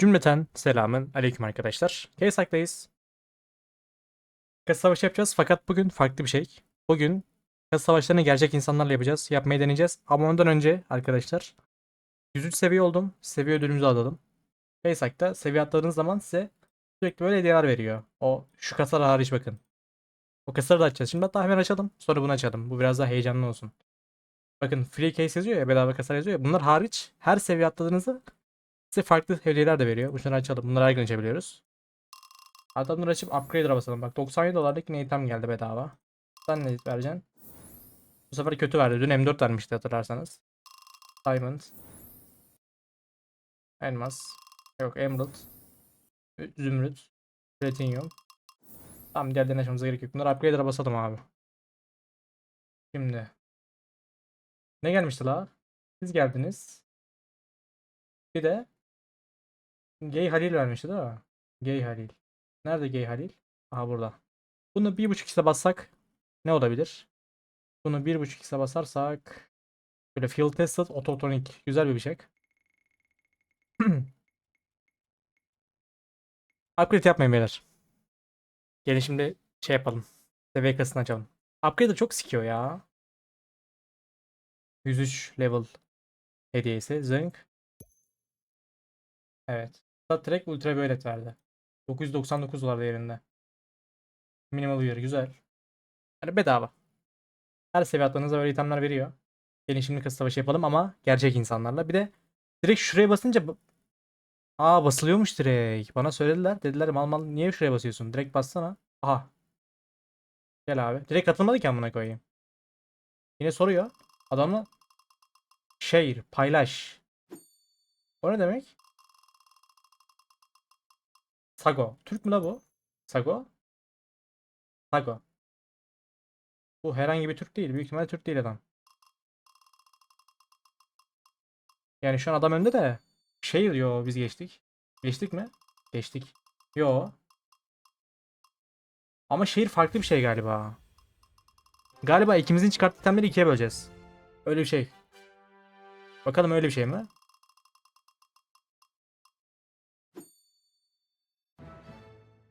Cümleten selamın aleyküm arkadaşlar. Keysak'tayız. Kasa savaşı yapacağız fakat bugün farklı bir şey. Bugün kasa savaşlarını gerçek insanlarla yapacağız. Yapmayı deneyeceğiz. Ama ondan önce arkadaşlar 103 seviye oldum. Seviye ödülümüzü alalım. Keysak'ta seviye atladığınız zaman size sürekli böyle hediyeler veriyor. O şu kasalar hariç bakın. O kasaları da açacağız. Şimdi hatta hemen açalım. Sonra bunu açalım. Bu biraz daha heyecanlı olsun. Bakın free case yazıyor ya bedava kasalar yazıyor ya. Bunlar hariç her seviye atladığınızda Size farklı hediyeler de veriyor. Bunları açalım. Bunları her gün açabiliyoruz. Hatta bunları açıp upgrade'e basalım. Bak 97 dolarlık yine item geldi bedava. Sen ne vereceksin? Bu sefer kötü verdi. Dün M4 vermişti hatırlarsanız. Diamond. Elmas. Yok Emerald. Zümrüt. Platinum. Tamam diğerlerini açmamıza gerek yok. Bunları upgrade'e basalım abi. Şimdi. Ne gelmişti la? Siz geldiniz. Bir de Gay Halil vermişti değil mi? Gay Halil. Nerede Gay Halil? Aha burada. Bunu 1.5x'e bassak ne olabilir? Bunu 1.5x'e basarsak böyle field tested autotronic güzel bir bıçak. Upgrade yapmayın beyler. Gelin şimdi şey yapalım. Seviye kasını açalım. Upgrade de çok sikiyor ya. 103 level hediyesi. Zınk. Evet. Star Trek Ultraviolet verdi. 999 dolar değerinde. Minimal uyarı güzel. Yani bedava. Her seviye atlarınıza böyle itemler veriyor. Gelin şimdi kız savaşı yapalım ama gerçek insanlarla. Bir de direkt şuraya basınca ba- Aa basılıyormuş direkt. Bana söylediler. Dediler mal mal niye şuraya basıyorsun? Direkt bassana. Aha. Gel abi. Direkt atılmadı ki amına koyayım. Yine soruyor. Adamla share, paylaş. O ne demek? Sago. Türk mü la bu? Sago? Sago. Bu herhangi bir Türk değil. Büyük ihtimalle Türk değil adam. Yani şu an adam önde de şey diyor biz geçtik. Geçtik mi? Geçtik. Yo. Ama şehir farklı bir şey galiba. Galiba ikimizin çıkarttığı itemleri ikiye böleceğiz. Öyle bir şey. Bakalım öyle bir şey mi?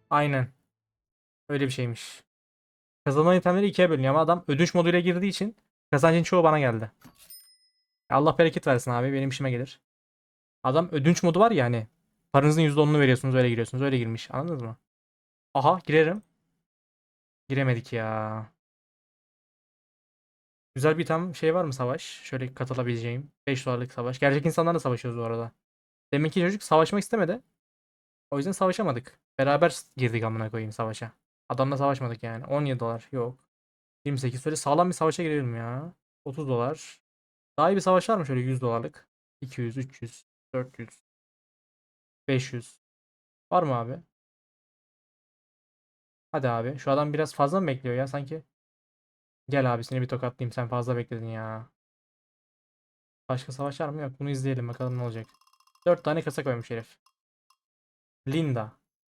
Aynen. Öyle bir şeymiş. Kazanılan itemleri ikiye bölünüyor ama adam ödünç moduyla girdiği için kazancın çoğu bana geldi. Allah bereket versin abi benim işime gelir. Adam ödünç modu var ya hani. Paranızın %10'unu veriyorsunuz öyle giriyorsunuz. Öyle girmiş. Anladınız mı? Aha girerim. Giremedik ya. Güzel bir tam şey var mı savaş? Şöyle katılabileceğim. 5 dolarlık savaş. Gerçek insanlarla savaşıyoruz bu arada. Demek ki çocuk savaşmak istemedi. O yüzden savaşamadık. Beraber girdik amına koyayım savaşa. Adamla savaşmadık yani. 17 dolar. Yok. 28. Böyle sağlam bir savaşa girelim ya. 30 dolar. Daha iyi bir savaş var mı şöyle 100 dolarlık? 200, 300, 400, 500. Var mı abi? Hadi abi. Şu adam biraz fazla mı bekliyor ya sanki? Gel abi seni bir tokatlayayım. Sen fazla bekledin ya. Başka savaş var mı? Yok. Bunu izleyelim bakalım ne olacak. 4 tane kasa koymuş herif. Linda.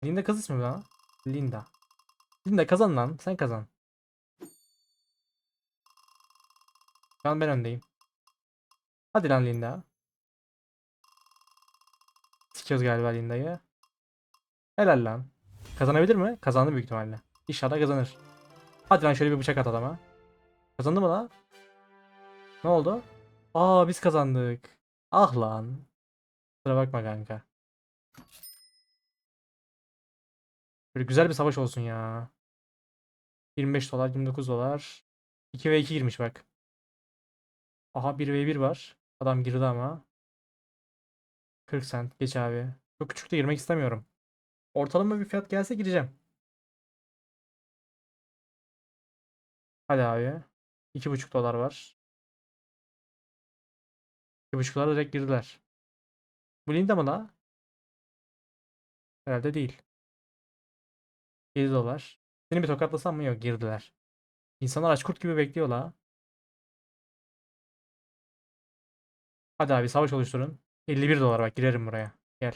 Linda kız ismi mi lan? Linda. Linda kazan lan. Sen kazan. Şu an ben öndeyim. Hadi lan Linda. Sikiyoruz galiba Linda'yı. Helal lan. Kazanabilir mi? Kazandı büyük ihtimalle. İnşallah kazanır. Hadi lan şöyle bir bıçak at adama. Kazandı mı lan? Ne oldu? Aa biz kazandık. Ah lan. Kusura bakma kanka. Böyle güzel bir savaş olsun ya. 25 dolar, 29 dolar. 2 ve 2 girmiş bak. Aha 1 ve 1 var. Adam girdi ama. 40 cent. Geç abi. Çok küçük de girmek istemiyorum. Ortalama bir fiyat gelse gireceğim. Hadi abi. 2,5 dolar var. 2,5 dolar direkt girdiler. Bu Linda mı la? Herhalde değil. 7 dolar. Seni bir tokatlasam mı? Yok girdiler. İnsanlar aç kurt gibi bekliyor la. Hadi abi savaş oluşturun. 51 dolar bak girerim buraya. Gel.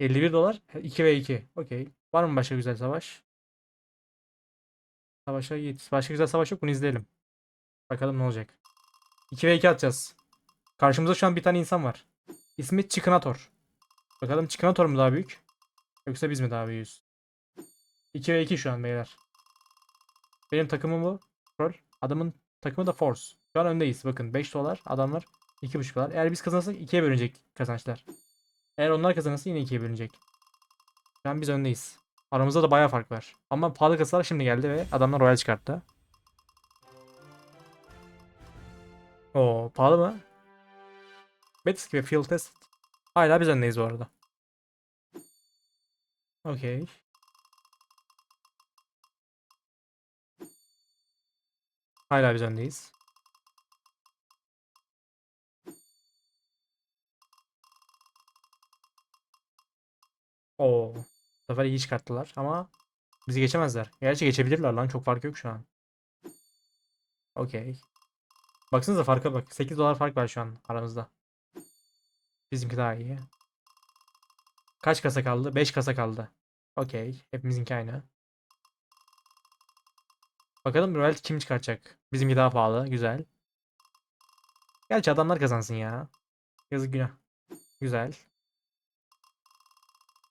51 dolar 2 ve 2. Okey. Var mı başka güzel savaş? Savaşa git. Başka güzel savaş yok. Bunu izleyelim. Bakalım ne olacak. 2 ve 2 atacağız. Karşımızda şu an bir tane insan var. İsmi Çıkınator. Bakalım Çıkınator mu daha büyük? Yoksa biz mi daha büyüğüz? 2 ve 2 şu an beyler. Benim takımım bu. Rol. Adamın takımı da Force. Şu an öndeyiz. Bakın 5 dolar. Adamlar 2,5 dolar. Eğer biz kazanırsak 2'ye bölünecek kazançlar. Eğer onlar kazanırsa yine 2'ye bölünecek. Şu an biz öndeyiz. Aramızda da bayağı fark var. Ama pahalı kasalar şimdi geldi ve adamlar Royal çıkarttı. Oo pahalı mı? Betisk ve Field Test. Hala biz öndeyiz bu arada. Okey. Hala biz öndeyiz. Oo. Bu sefer iyi çıkarttılar ama bizi geçemezler. Gerçi geçebilirler lan çok fark yok şu an. Okey. Baksanıza farka bak. 8 dolar fark var şu an aramızda. Bizimki daha iyi. Kaç kasa kaldı? 5 kasa kaldı. Okey. Hepimizinki aynı. Bakalım royalty kim çıkartacak? Bizimki daha pahalı. Güzel. Gerçi adamlar kazansın ya. Yazık günah. Güzel.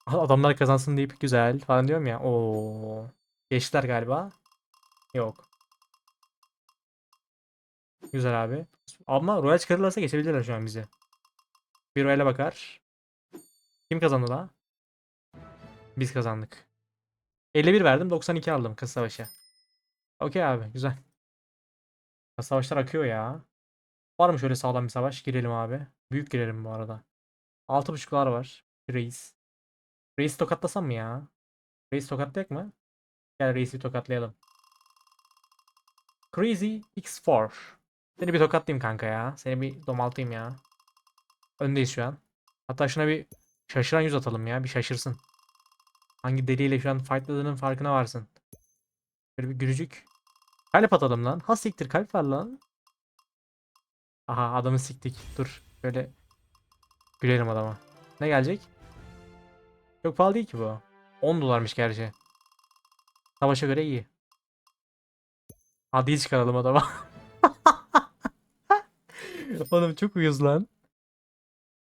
Adamlar kazansın deyip güzel falan diyorum ya. Oo. Geçtiler galiba. Yok. Güzel abi. Ama Royal çıkarırlarsa geçebilirler şu an bizi. Bir Royal'e bakar. Kim kazandı la? Biz kazandık. 51 verdim 92 aldım kasa savaşı. Okey abi güzel. Kasa savaşlar akıyor ya. Var mı şöyle sağlam bir savaş? Girelim abi. Büyük girelim bu arada. 6.5'lar var. Reis. Reis tokatlasam mı ya? Reis tokatlayak mı? Gel Reis'i tokatlayalım. Crazy X4. Seni bir tokatlayayım kanka ya. Seni bir domaltayım ya. Öndeyiz şu an. Hatta şuna bir şaşıran yüz atalım ya. Bir şaşırsın. Hangi deliyle şu an fightladığının farkına varsın. Böyle bir gülücük. Kalp atalım lan. Ha siktir kalp var lan. Aha adamı siktik. Dur. Böyle gülerim adama. Ne gelecek? Çok pahalı değil ki bu. 10 dolarmış gerçi. Savaşa göre iyi. Hadi çıkaralım adama. Oğlum çok uyuz lan.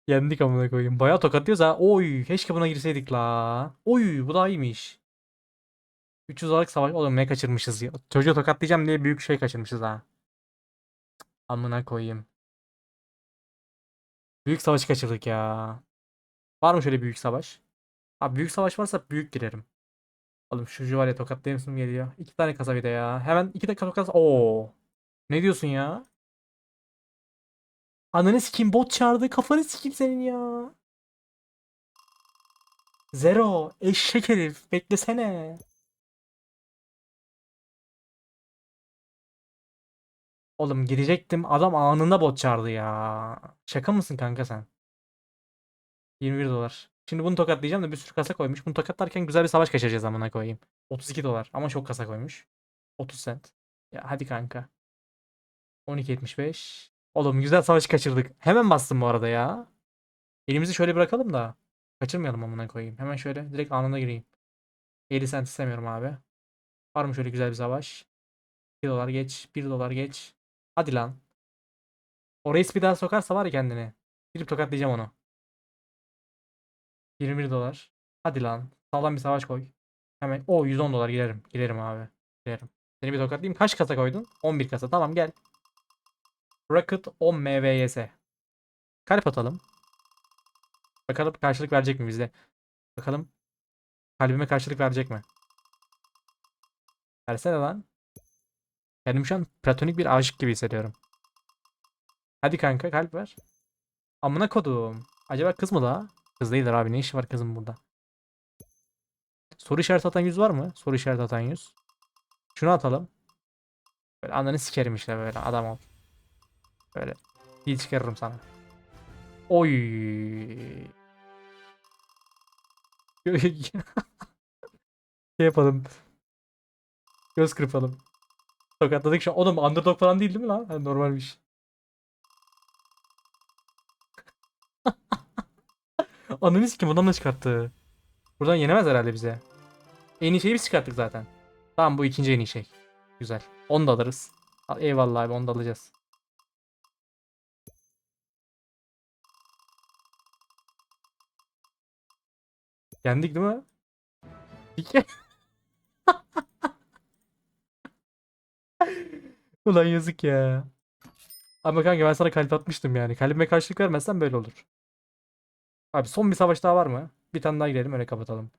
Yendik amına koyayım. Bayağı tokatlıyoruz ha. Oy, keşke buna girseydik la. Oy, bu daha iyiymiş. 300 dolarlık savaş. Oğlum ne kaçırmışız ya. Çocuğu tokatlayacağım diye büyük şey kaçırmışız ha. Amına koyayım. Büyük savaş kaçırdık ya. Var mı şöyle büyük savaş? Abi büyük savaş varsa büyük girerim. Oğlum şu var ya tokatlayasım geliyor. İki tane kasa bir de ya. Hemen iki dakika tokat. Oo. Ne diyorsun ya? Ananı sikeyim bot çağırdı. Kafanı sikeyim senin ya. Zero. Eşek herif. Beklesene. Oğlum girecektim. Adam anında bot çağırdı ya. Şaka mısın kanka sen? 21 dolar. Şimdi bunu tokatlayacağım da bir sürü kasa koymuş. Bunu tokatlarken güzel bir savaş kaçıracağız amına koyayım. 32 dolar ama çok kasa koymuş. 30 cent. Ya hadi kanka. 12.75. Oğlum güzel savaş kaçırdık. Hemen bastım bu arada ya. Elimizi şöyle bırakalım da. Kaçırmayalım amına koyayım. Hemen şöyle direkt anında gireyim. 50 cent istemiyorum abi. Var mı şöyle güzel bir savaş? 2 dolar geç. 1 dolar geç. Hadi lan. O reis bir daha sokarsa var ya kendini. Girip tokatlayacağım onu. 21 dolar. Hadi lan. Sağlam bir savaş koy. Hemen. O 110 dolar girerim. Girerim abi. Girerim. Seni bir tokatlayayım. Kaç kasa koydun? 11 kasa. Tamam gel. Rocket 10 MVYS. Kalp atalım. Bakalım karşılık verecek mi bize? Bakalım kalbime karşılık verecek mi? Versene lan. Kendimi şu an platonik bir aşık gibi hissediyorum. Hadi kanka kalp ver. Amına kodum. Acaba kız mı daha? Kız değildir abi. Ne işi var kızım burada? Soru işareti atan yüz var mı? Soru işareti atan yüz. Şunu atalım. Böyle ananı sikerim işte böyle adam ol. Böyle dil çıkarırım sana. Oy. şey yapalım. Göz kırpalım. Tokatladık şu an. Oğlum underdog falan değil değil mi lan? Ha, normalmiş. Ananı sikim bundan da çıkarttı. Buradan yenemez herhalde bize. En iyi şeyi biz çıkarttık zaten. Tamam bu ikinci en iyi şey. Güzel. Onu da alırız. Al- Eyvallah abi onu da alacağız. Yendik değil mi? İki. Ulan yazık ya. Ama kanka ben sana kalp atmıştım yani. Kalbime karşılık vermezsen böyle olur. Abi son bir savaş daha var mı? Bir tane daha girelim öyle kapatalım.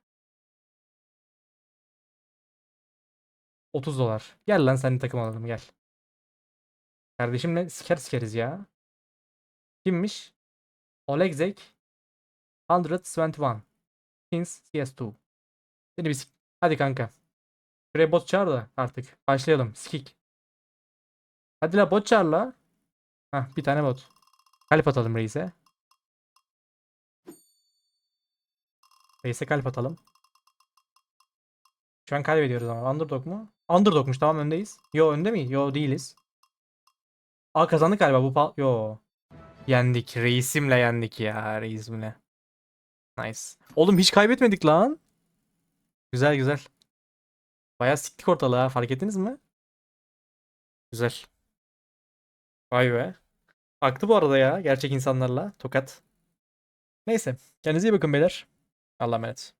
30 dolar. Gel lan seninle takım alalım gel. Kardeşimle siker sikeriz ya. Kimmiş? Olegzek 121. Kings CS2. Seni bir Hadi kanka. Şuraya bot çağır da artık. Başlayalım. Skik. Hadi la bot çağır la. Hah bir tane bot. Kalp atalım reise. Reise kalp atalım. Şu an kaybediyoruz ama. Underdog mu? Underdogmuş tamam öndeyiz. Yo önde mi? Yo değiliz. Aa kazandık galiba bu pal... Yo. Yendik. Reisimle yendik ya. Reisimle. Nice. Oğlum hiç kaybetmedik lan. Güzel güzel. Bayağı siktik ortalığı. Fark ettiniz mi? Güzel. Vay be. Aktı bu arada ya. Gerçek insanlarla. Tokat. Neyse. Kendinize iyi bakın beyler. Allah'a emanet.